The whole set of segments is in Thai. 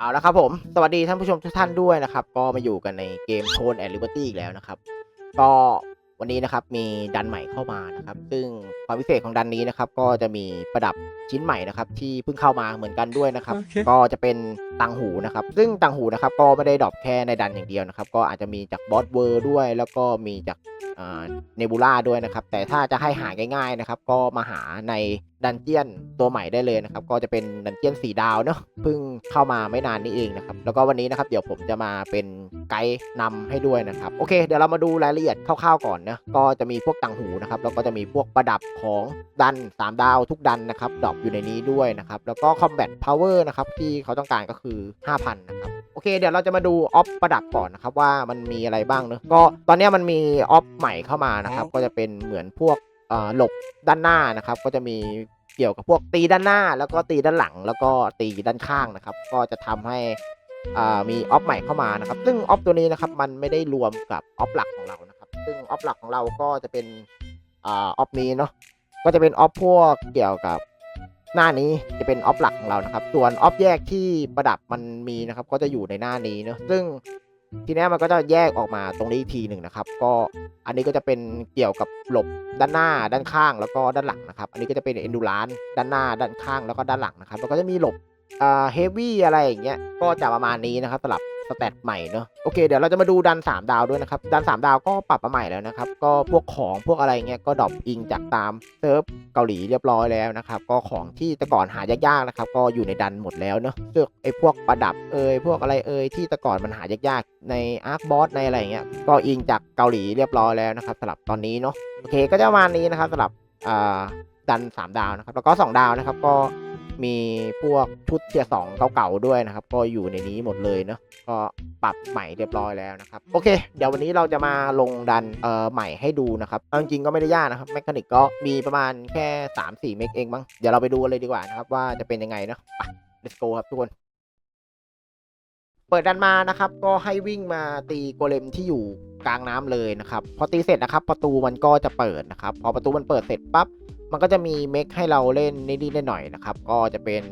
เอาละครับผม สวัสดีท่านผู้ชมทุกท่านด้วยนะครับ ก็มาอยู่กันในเกมโทนแอนด์ลิเบอร์ตี้อีกแล้วนะครับ ก็วันนี้นะครับมีดันใหม่เข้ามานะครับ ซึ่งความพิเศษของดันนี้นะครับ ก็จะมีประดับชิ้นใหม่นะครับ ที่เพิ่งเข้ามาเหมือนกันด้วยนะครับโอเคก็จะเป็นตังหูนะครับ ซึ่งตังหูนะครับก็ไม่ได้ดรอปแค่ในดันอย่างเดียวนะครับ ก็อาจจะมีจากบอสเวอร์ด้วย แล้วก็มีจากเนบูล่าด้วยนะครับ แต่ถ้าจะให้หาง่ายๆนะครับ ก็มาหาใน ดันเจียนตัวใหม่ได้เลยนะครับ ก็จะเป็นดันเจียนสีดาวเนาะเพิ่งเข้ามาไม่นานนี้เองนะครับ แล้วก็วันนี้นะครับเดี๋ยวผมจะมาเป็นไกด์นำให้ด้วยนะครับ โอเค เดี๋ยวเรามาดูรายละเอียดคร่าวๆก่อนนะก็จะมีพวกตังหูนะครับ แล้วก็จะมีพวกประดับของดัน 3 ดาวทุกดันนะครับดรอปอยู่ในนี้ด้วยนะครับ แล้วก็ Combat Power นะครับที่เขาต้องการก็คือ 5,000 นะครับโอเคเดี๋ยวเราจะมาดูออฟประดับก่อนนะครับว่ามันมีอะไรบ้างเนอะก็ตอนเนี้ยมันมีออฟใหม่เข้ามานะครับ ก็จะเป็นเหมือนพวกเอ่อ หลบด้านหน้านะครับ ก็จะมีเกี่ยวกับพวกตีด้านหน้า แล้วก็ตีด้านหลัง แล้วก็ตีด้านข้างนะครับ ก็จะทำให้มีออฟใหม่เข้ามานะครับ ซึ่งออฟตัวนี้นะครับมันไม่ได้รวมกับออฟหลักของเรานะครับ ซึ่งออฟหลักของเราก็จะเป็นออฟนี้เนาะก็จะเป็นออฟพวกเกี่ยวกับหน้านี้จะเป็นออฟหลักของเรานะครับ ส่วนออฟแยกที่ประดับมันมีนะครับ ก็จะอยู่ในหน้านี้เนอะซึ่ง ทีนี้มันก็จะแยกออกมาตรงนี้อีกทีหนึ่งนะครับ ก็อันนี้ก็จะเป็นเกี่ยวกับหลบด้านหน้าด้านข้างแล้วก็ด้านหลังนะครับ อันนี้ก็จะเป็นเอนดูรานด้านหน้าด้านข้างแล้วก็ด้านหลังนะครับแล้วก็จะมีหลบเฮฟวี่อะไรอย่างเงี้ยก็จะประมาณนี้นะครับสำหรับ สแตทใหม่เนอะโอเคเดี๋ยวเราจะมาดูดัน 3 ดาวด้วยนะครับดัน 3 ดาวก็ปรับมาใหม่แล้วนะครับก็พวกของพวกอะไรเงี้ยก็ดรอปอิงจากตามเซิร์ฟเกาหลีเรียบร้อยแล้วนะครับก็ของที่แต่ก่อนหายากๆนะครับก็อยู่ในดันหมดแล้วเนอะเสื้อไอ้พวกประดับเอยพวกอะไรเอยที่แต่ก่อนมันหายากๆในอาร์คบอสในอะไรเงี้ยก็อิงจากเกาหลีเรียบร้อยแล้วนะครับสำหรับตอนนี้เนาะโอเคก็จะประมาณนี้นะครับสำหรับดัน 3 ดาวนะครับแล้วก็ 2 ดาวนะครับก็ มีพวกชุดเทียสองเก่าๆด้วยนะครับ ก็อยู่ในนี้หมดเลยเนาะก็ปรับใหม่เรียบร้อยแล้วนะครับ โอเค เดี๋ยววันนี้เราจะมาลงดันเอ่อใหม่ให้ดูนะครับเอาจริงๆก็ไม่ได้ยากนะครับแมคานิกก็มีประมาณแค่ 3-4 เมกเองมั้งเดี๋ยวเราไปดูกันเลยดีกว่านะครับ ว่าจะเป็นยังไงเนาะไป let's go ครับทุกคนเปิดดันมานะครับ ก็ให้วิ่งมาตีโกเลมที่อยู่กลางน้ำเลยนะครับ พอตีเสร็จนะครับ ประตูมันก็จะเปิดนะครับ พอประตูมันเปิดเสร็จปั๊บ มันก็จะมีเมคให้เราเล่นนิดๆหน่อยๆนะครับ ก็จะเป็น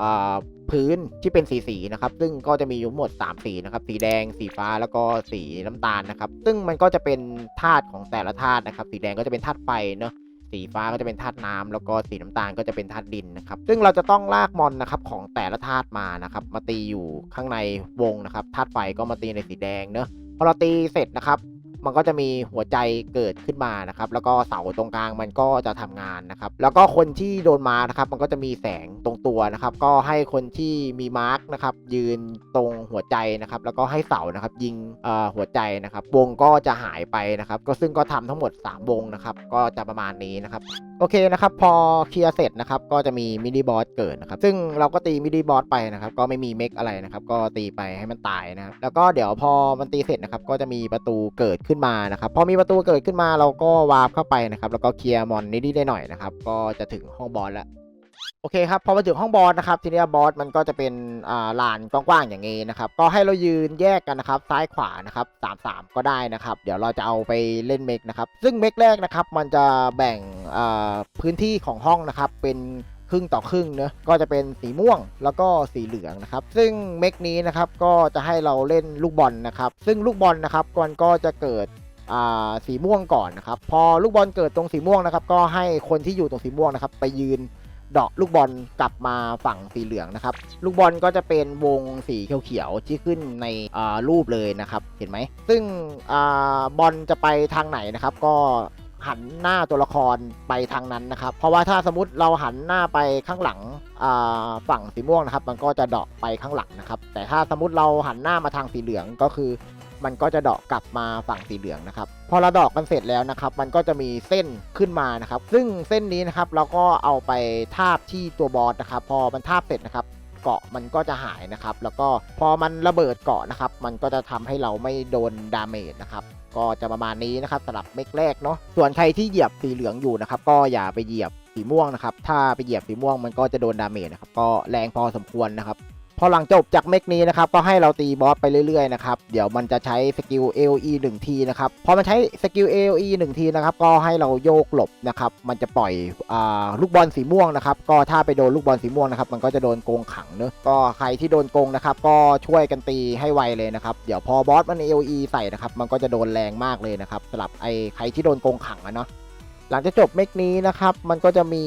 อ่าพื้นที่เป็นสีสีนะครับ ซึ่งก็จะมีอยู่หมด 3 สีนะครับ สีแดง สีฟ้า แล้วก็สีน้ำตาลนะครับ ซึ่งมันก็จะเป็นธาตุของแต่ละธาตุนะครับ สีแดงก็จะเป็นธาตุไฟเนาะ สีฟ้าก็จะเป็นธาตุน้ำแล้วก็สีน้ำตาลก็จะเป็นธาตุดินนะครับ ซึ่งเราจะต้องลากมอนนะครับของแต่ละธาตุมานะครับ มาตีอยู่ข้างในวงนะครับ ธาตุไฟก็มาตีในสีแดงเนาะ พอเราตีเสร็จนะครับ มันก็จะมีหัวใจเกิดขึ้นมานะครับ แล้วก็เสาตรงกลางมันก็จะทำงานนะครับ แล้วก็คนที่โดนมานะครับ มันก็จะมีแสงตรงตัวนะครับ ก็ให้คนที่มีมาร์กนะครับ ยืนตรงหัวใจนะครับ แล้วก็ให้เสานะครับ ยิงเอ่อหัวใจนะครับ วงก็จะหายไปนะครับ ก็ซึ่งก็ทำทั้งหมด 3 วงนะครับ ก็จะประมาณนี้นะครับ โอเคนะครับ พอเคลียร์เสร็จนะครับ ก็จะมีมินิบอสเกิดนะครับ ซึ่งเราก็ตีมินิบอสไปนะครับ ก็ไม่มีเมคอะไรนะครับ ก็ตีไปให้มันตายนะครับ แล้วก็เดี๋ยวพอมันตีเสร็จนะครับ ก็จะมีประตูเกิดขึ้นมานะครับพอมีประตูเกิดขึ้นมาเราก็วาร์ปเข้าไปนะครับแล้วก็เคลียร์มอนนิดๆหน่อยๆนะครับก็จะถึงห้องบอสแล้วโอเคครับพอมาถึงห้องบอสนะครับทีนี้บอสมันก็จะเป็นอ่าลานกว้างๆอย่างงี้นะครับก็ให้เรายืนแยกกันนะครับซ้ายขวานะครับสามสามก็ได้นะครับเดี๋ยวเราจะเอาไปเล่นเมกนะครับซึ่งเมกแรกนะครับมันจะแบ่งอ่าพื้นที่ของห้องนะครับเป็น ครึ่งต่อครึ่งเนอะก็จะเป็นสีม่วงแล้วก็สีเหลืองนะครับ ซึ่งเมกนี้นะครับก็จะให้เราเล่นลูกบอลนะครับ ซึ่งลูกบอลนะครับมันก็จะเกิดสีม่วงก่อนนะครับ พอลูกบอลเกิดตรงสีม่วงนะครับ ก็ให้คนที่อยู่ตรงสีม่วงนะครับ ไปยืนเดาะลูกบอลกลับมาฝั่งสีเหลืองนะครับ ลูกบอลก็จะเป็นวงสีเขียวๆที่ขึ้นในรูปเลยนะครับ เห็นไหม ซึ่งอบอลจะไปทางไหนนะครับ ก็ หันหน้าตัวละครไปทางนั้นนะครับ เพราะว่าถ้าสมมติเราหันหน้าไปข้างหลังฝั่งสีม่วงนะครับ มันก็จะเดาะไปข้างหลังนะครับ แต่ถ้าสมมติเราหันหน้ามาทางสีเหลืองก็คือ มันก็จะเดาะกลับมาฝั่งสีเหลืองนะครับ พอเราดอกกันเสร็จแล้วนะครับ มันก็จะมีเส้นขึ้นมานะครับ ซึ่งเส้นนี้นะครับเราก็เอาไปทาบที่ตัวบอสนะครับ พอมันทาบเสร็จนะครับ เกาะมันก็จะหายนะครับ แล้วก็พอมันระเบิดเกาะนะครับ มันก็จะทำให้เราไม่โดนดาเมจนะครับก็จะประมาณนี้นะครับสำหรับเมกแรกเนาะส่วนใครที่เหยียบสีเหลืองอยู่นะครับ ก็อย่าไปเหยียบสีม่วงนะครับ ถ้าไปเหยียบสีม่วงมันก็จะโดนดาเมจนะครับ ก็แรงพอสมควรนะครับ พอหลังจบจากเมกนี้นะครับก็ให้เราตีบอสไปเรื่อยๆนะครับเดี๋ยวมันจะใช้สกิล AOE 1ทีนะครับพอมันใช้สกิล AOE 1ทีนะครับก็ให้เราโยกหลบนะครับมันจะปล่อยอาลูกบอลสีม่วงนะครับก็ถ้าไปโดนลูกบอลสีม่วงนะครับมันก็จะโดนโกงขังเนอะก็ใครที่โดนโกงนะครับก็ช่วยกันตีให้ไวเลยนะครับเดี๋ยวพอบอสมัน AOE ใส่นะครับมันก็จะโดนแรงมากเลยนะครับสำหรับไอ้ใครที่โดนโกงขังอะเนาะ หลังจากจบเมกนี้นะครับ มันก็จะมี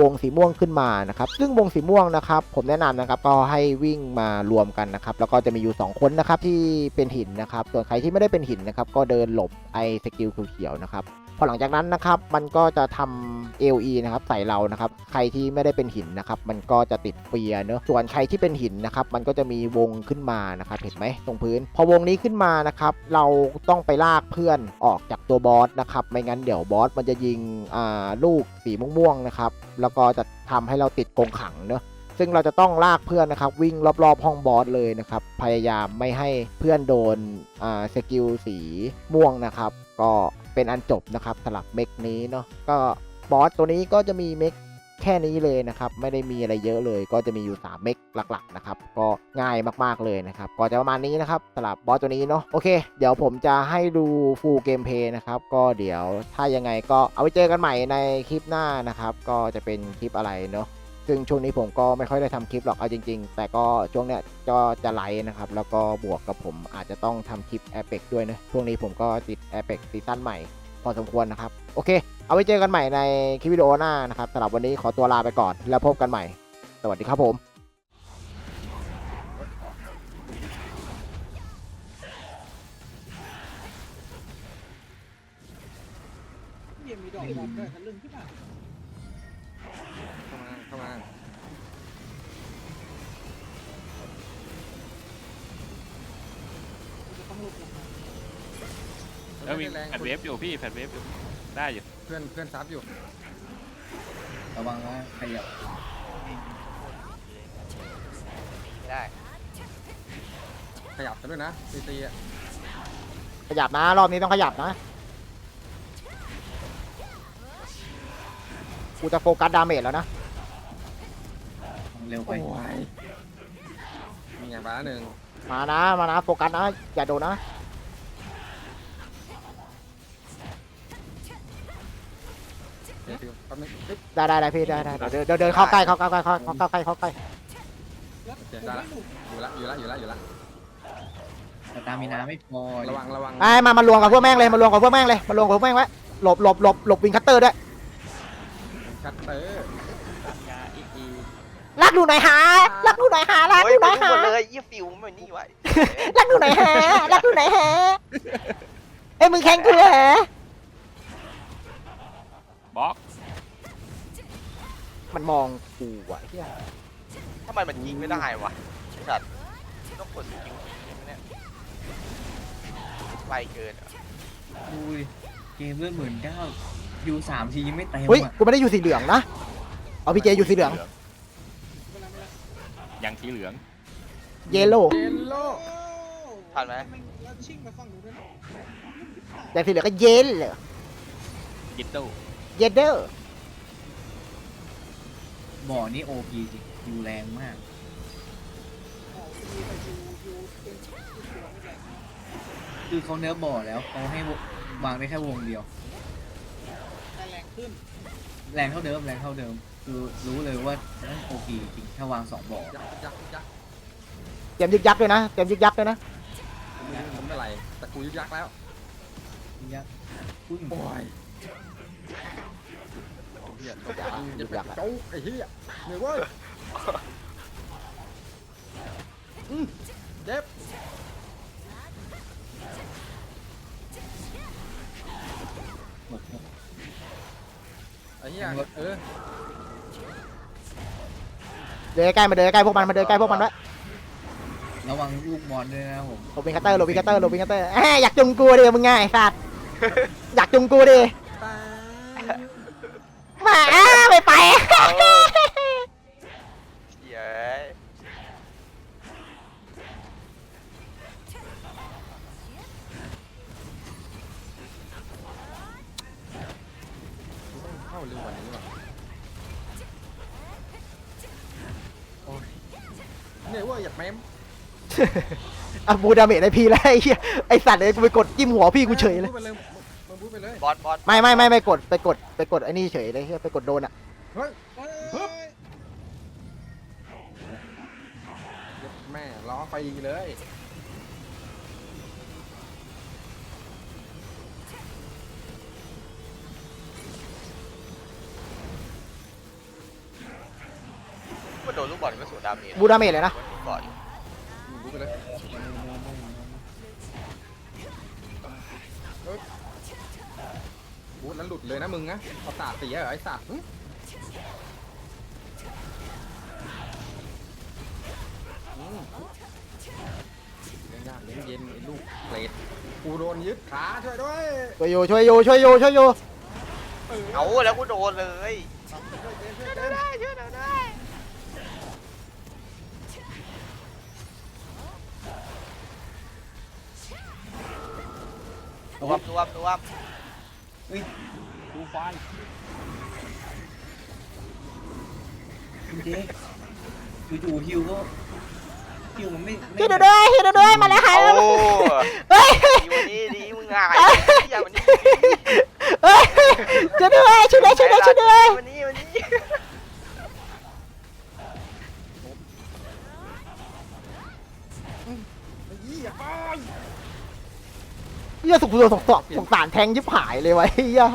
วงสีม่วงขึ้นมานะครับ ซึ่งวงสีม่วงนะครับ ผมแนะนำนะครับก็ให้วิ่งมารวมกันนะครับ แล้วก็จะมีอยู่ 2 คนนะครับที่เป็นหินนะครับ ส่วนใครที่ไม่ได้เป็นหินนะครับ ก็เดินหลบไอ้สกิลเขียวๆนะครับ พอหลังจากนั้นนะครับมันก็จะทำ LE นะครับใส่เรานะครับใครที่ไม่ได้เป็นหินนะครับมันก็จะติดเฟียเนอะส่วนใครที่เป็นหินนะครับมันก็จะมีวงขึ้นมานะครับเห็นไหมตรงพื้น พอวงนี้ขึ้นมานะครับเราต้องไปลากเพื่อนออกจากตัวบอสนะครับไม่งั้นเดี๋ยวบอสมันจะยิงอ่าลูกสีม่วงๆนะครับแล้วก็จะทำให้เราติดกรงขังเนอะซึ่งเราจะต้องลากเพื่อนนะครับวิ่งรอบๆ ห้องบอสเลยนะครับพยายามไม่ให้เพื่อนโดนอ่าสกิลสีม่วงนะครับ ก็เป็นอันจบนะครับสำหรับเมกนี้เนาะก็บอสตัวนี้ก็จะมีเมกแค่นี้เลยนะครับไม่ได้มีอะไรเยอะเลย ก็จะมีอยู่ 3 เมกหลักๆนะครับก็ง่ายมากๆเลยนะครับก็จะประมาณนี้นะครับสำหรับบอสตัวนี้เนาะโอเค เดี๋ยวผมจะให้ดูฟูลเกมเพย์นะครับก็เดี๋ยวถ้ายังไงก็เอาไว้เจอกันใหม่ในคลิปหน้านะครับก็จะเป็นคลิปอะไรเนาะ ซึ่งช่วงนี้ผมก็ไม่ค่อยได้ทำคลิปหรอกเอาจริง ๆ แต่ก็ช่วงเนี้ยก็จะไลฟ์นะครับ แล้วก็บวกกับผมอาจจะต้องทำคลิป a อ p e x ด้วยนะ ช่วงนี้ผมก็ติด a อ p e x ซีซั่นใหม่พอสมควรนะครับ โอเค เอาไว้เจอกันใหม่ในคลิปวิดีโอหน้านะครับสำหรับวันนี้ขอตัวลาไปก่อนแล้วพบกันใหม่ สวัสดีครับผมมีดอกบอลด้วยทะลึ่งขึ้นมา เข้ามาเข้ามาจะต้องลุกลงมาแล้วมีไได้แรงแผ่นเวฟอยู่พี่แผ่นเวฟอยู่ได้อยู่เพื่อนเพื่อนซับอยู่ระวังนะขยับได้ขยับกันด้วยนะตีตีอะขยับนะรอบนี้ต้องขยับนะ กูจะโฟกัสดาเมจแล้วนะ เร็วไปมีไงบ้าหนึ่งมานะ มานะ โฟกัสนะ อย่าโดนนะ เดี๋ยวแป๊บนึงเฮ้ยได้ได้ได้พี่ได้ได้เดี๋ยวเดินเดินเข้าใกล้เข้าใกล้เข้าใกล้เข้าใกล้เข้าใกล้แล้วเดี๋ยวได้ละอยู่ละอยู่ละอยู่ละอยู่ละสตามินาไม่พอระวังระวังไอ้มามารวมกับพวกแม่งเลยมารวมกับพวกแม่งเลยมารวมกับพวกแม่งไว้หลบหลบหลบหลบวิงคัตเตอร์ด้วยคัตเตอร์ รักหนูหน่อยหารักหนูหน่อยหารักหเฮ้ยนูหมัน่อนยหาหมดเลยยี่ฟิวมันนี่ไว้รักหนูหน่อยหารักหนูหน่อยหาเอ้ยมึงแข่งกูเหรอบล็อกมันมองกูว่ะเฮียทำไมมันยิงไม่ได้วะสัตว์ต้องกดสกิลเนี่ยไวเกินอะดูดิเกมเลือดหมื่นเก้ายูสามทียังไม่เต็มเฮ้ยอะกูไม่ได้อยู่สีเหลืองนะเอาพี่เจอยู่สีเหลืองเวลาเวลา ยังสีเหลือง เยลโล่เยลโล่ทันไหม แล้วชิ่งมาฝั่งหนูด้วยนะแต่สีเหลืองก็เยลเลยกิตโต้เยเดอร์บ่อนี่โอพีจริงยูแรงมากออกซีไปยูยูเป็นจุดตัวไม่แรงคือเขาเนื้อบ่อแล้วเขาให้วางได้แค่วงเดียวแต่แรง ขึ้นแรงเท่าเดิมแรงเท่าเดิม คือรู้เลยว่านั่นโอพีจริงถ้าวางสองบ่อยักยักยักเตรียมยึกยักด้วยนะเตรียมยึกยักด้วยนะผมไม่เป็นไรแต่กูยึกยักแล้วยักษ์ปึ้งโอ้ยเฮียตกใจยึกยักโจ๊กไอ้เหี้ยเหนื่อยเว้ย อ้เหี้ยเออเดินใกล้มาเดินใกล้พวกมันมาเดินใกล้พวกมันไว้ระวังลูกบอลด้วยนะผมหลบวิงคัตเตอร์หลบวิงคัตเตอร์หลบวิงคัตเตอร์แหมอยากจุงกูดิมึงไงไอ้สัตว์อยากจุงกูดิ ม่มอะบูดาเมจไอพีแล้วไอ้เหี้ยไอสัตว์เลยกูไปกดจิ้มหัวพี่กูเฉยเลยมึงพูดไปเลย มึงพูดไปเลยบอสบอสไม่ไม่ไม่ไม่กดไปกดไปกดไอ้นี่เฉยเลยเหี้ยไปกดโดนอะเฮ้ยเฮ้ยปึ๊บเหยียบแม่ล้อไฟเลยมันโดนลูกบอลก็สูดดาเมจบูดาเมจเลยนะ ก่อนมึงพูดไปเลยเฮ้ยพูดแล้วหลุดเลยนะมึงนะเอาตาเสียเหรอไอ้สัตว์หึอืมเล่นยากเล่นเย็นไอ้ลูกเปรตกูโดนยึดขาช่วยด้วยช่วยโยช่วยโยช่วยโยช่วยโยเอาแล้วกูโดนเลยช่วยเจนช่วยเจน รวมรวมรวมดูไฟเจ๊จู่ๆฮิวก็ฮิวมันไม่ไม่ช่วยเดี๋ยวด้วยช่วยเดี๋ยวด้วยมาแล้วค่ะโอ้เฮ้ย ดีวันนี้ดีมึงหายอย่าวันนี้เสกสกสงสารแทงยิบหายเลยไวะเหี้ย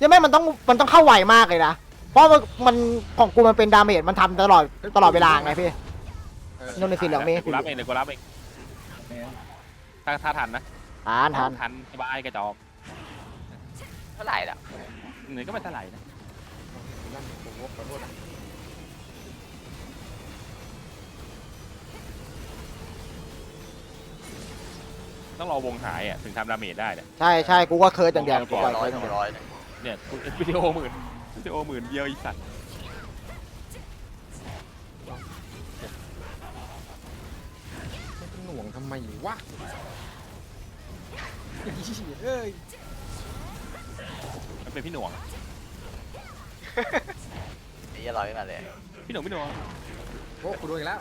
ยังไม่มันต้องมันต้องเข้าไวมากเลยนะ เพราะมันมันของกูมันเป็นดาเมจมันทำตลอดตลอดเวลาไงพี่เออโดนในสีเหลืองมี กูรับเองเลยกูรับเองแม่ถ้าถ้าทันนะทานทานทันสบายกระจอกเท่าไหร่ล่ะเหนื่อยก็ไม่เท่าไหร่นะ ต้องรอวงหายอะถึงทำดาเมจได้เนี่ยใช่ใช่กูก็เคิร์ดอย่างเดียวกูร้ปอล่อยยเคิร์ดอย่างเดียวร้อยหนึ่งเนี่ยกูวิดีโอหมื่นวิดีโอหมื่นเดียวไอีสัตว์หน่วงทำไมวะไอ้เหี้ยเอ้ยมันเป็นพี่หน่วงไอ้ยี่ร้อยนั่นเลยพี่หน่วงพี่หน่วงโอ้กูโดนอีกแล้ว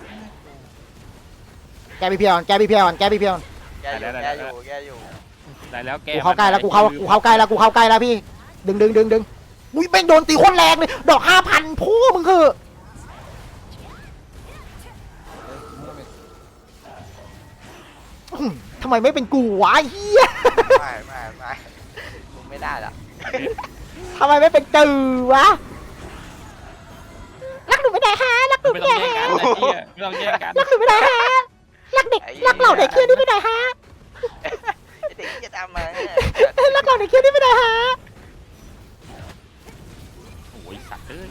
แกพี่เพียวก่อนแกพี่เพียวก่อนแกพี่เพียวก่อนแกอยู่แกอยู่แกอยู่ได้แล้วแกกูเข้าใกล้แล้วกูเข้ากูเข้าใกล้แล้วกูเข้าใกล้แล้วพี่ ดึงดึงดึงดึงอุ้ยแม่งโดนตีโคนแรงเลยดอกห้าพันพูมึงคืออื้อหือทำไมไม่เป็นกูวะไอ้เฮียไม่ไม่ไม่มึงไม่ได้ละทำไมไม่เป็นจือวะรักหนูไม่ได้ฮะรักหนูไม่ไม่ต้องได้แย่งฮะกันนะเหี้ยไม่ต้องแย่งกันรักหนูไม่ได้ฮะรักเด็กรักเหล่าเด็กเคี้ยวนี่ไม่ได้ฮะไอ้ เด็กจะตามมารักเหล่าเด็กเคี้ยวนี่ไม่ได้ฮะโอ้ยสัตว์เอ้ย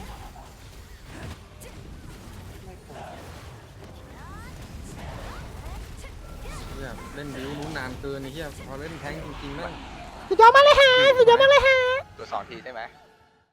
เหี้ยเล่นบิวนู้นนานเกินไอ้เหี้ยพอเล่นแทงค์จริงๆแม่งสุดยอดมากเลยฮะสุดยอดมากเลยฮะตัวสองทีใช่ไหม